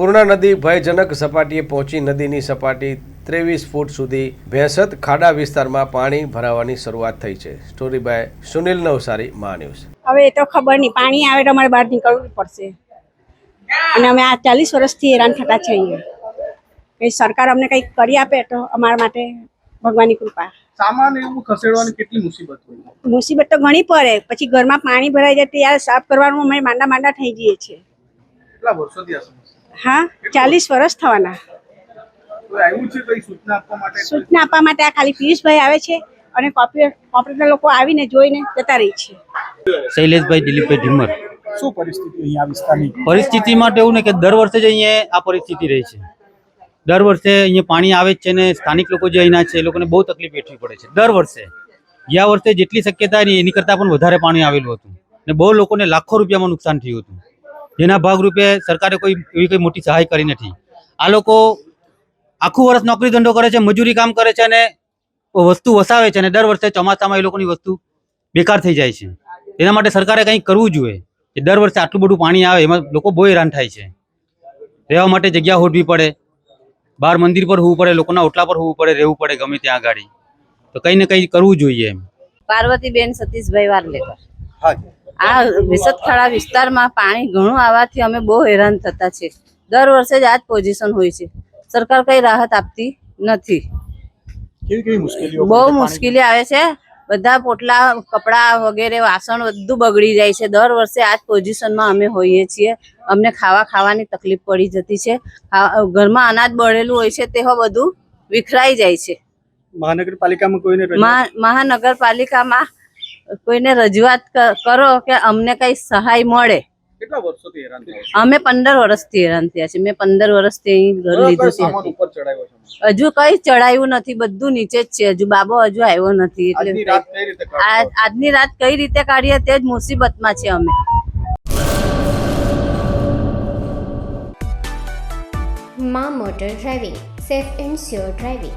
પૂર્ણા નદી ભયજનક સપાટીએ પહોંચી નદીની સપાટી ત્રેવીસ ફૂટ સુધી ભેંસત ખાડા વિસ્તારમાં પાણી ભરાવાની શરૂઆત થઈ છે. સ્ટોરી બાય સુનિલ નવસારી મા ન્યૂઝ હવે એ તો ખબર નહીં. પાણી આવે તો અમારે બહાર નીકળવું પડશે. અને અમે આ ચાલીસ વર્ષથી હેરાન થતા છીએ કે કંઈ સરકાર અમને કંઈક કરી આપે તો અમારા માટે ભગવાનની કૃપા. સામાન એવું ખસેડવાની કેટલી મુસીબત હોય? મુસીબત તો ઘણી પડે. પછી ઘરમાં પાણી ભરાઈ જાય ત્યારે સાફ કરવાનું અમે માંડા માંડા થઈ જઈએ છીએ. કેટલા વર્ષોથી હા ચાલીસ વર્ષ થવાના. સૂચના આપવા માટે? સૂચના આપવા માટે આ ખાલી પિયુષભાઈ આવે છે અને કોર્પોરેટ કોર્પોરેટર લોકો આવીને જોઈને જતા રહી છે. શૈલેષભાઈ દિલીપભાઈ ઢીમર શું પરિસ્થિતિ અહીંયા વિસ્તારની? પરિસ્થિતિ માટે એવું ને કે દર વર્ષે જ અહીંયા આ પરિસ્થિતિ રહી છે. દર વર્ષે અહીંયા પાણી આવે જ છે ને સ્થાનિક લોકો જે અહીંના છે એ લોકોને બહુ તકલીફ વેઠવી પડે છે. દર વર્ષે. ગયા વર્ષે જેટલી શક્યતા હતી એની કરતાં પણ વધારે પાણી આવેલું હતું. ને બહુ લોકોને લાખો રૂપિયામાં નુકસાન થયું હતું. જેના ભાગરૂપે સરકારે કોઈ એવી કોઈ મોટી સહાય કરી નથી. આ લોકો આખું વર્ષ નોકરી ધંધો કરે છે મજૂરી કામ કરે છે અને વસ્તુ વસાવે છે અને દર વર્ષે ચોમાસામાં એ લોકોની વસ્તુ બેકાર થઈ જાય છે. એના માટે સરકારે કંઈક કરવું જોઈએ. કે દર વર્ષે આટલું બધું પાણી આવે એમાં લોકો બહુ હેરાન થાય છે. રહેવા માટે જગ્યા હોડવી પડે. બહાર મંદિર પર હોવું પડે લોકોના ઓટલા પર હોવું પડે રહેવું પડે ગમે ત્યાં આગળ તો કંઈ ને કંઈ કરવું જોઈએ એમ. પાર્વતીબેન સતીશભાઈ વારલેકર. હા આ વિસતખાડા વિસ્તારમાં પાણી ઘણું આવવાથી અમે બહુ હેરાન થતા છે. દર વર્ષે જ આ જ પોઝિશન હોય છે. સરકાર કઈ રાહત આપતી નથી. બહુ મુશ્કેલી આવે છે. બધા પોટલા કપડા વગેરે વાસણ બધું બગડી જાય છે. દર વર્ષે આ જ પોઝિશનમાં અમે હોઈએ છીએ. અમને ખાવા ખાવાની તકલીફ પડી જતી છે. ઘરમાં અનાજ બળેલું હોય છે તે બધું વિખરાઈ જાય છે. મહાનગરપાલિકામાં કોઈને મહાનગરપાલિકામાં કોઈને રજૂઆત કરો કે અમને કઈ સહાય મળે. કેટલા વર્ષોથી હેરાન થયા અમે પંદર વર્ષથી હેરાન થયા છે મેં પંદર વર્ષથી અહીં ઘર લીધું છે. ઉપર ચડાવ્યો છે. હજુ કઈ ચડાયું નથી. બધું નીચે જ છે. હજુ બાબો હજુ આવ્યો નથી. એટલે આજની રાત કઈ રીતે કાઢીએ તે જ મુસીબતમાં છે અમે. મા motor driving. Safe and sure driving.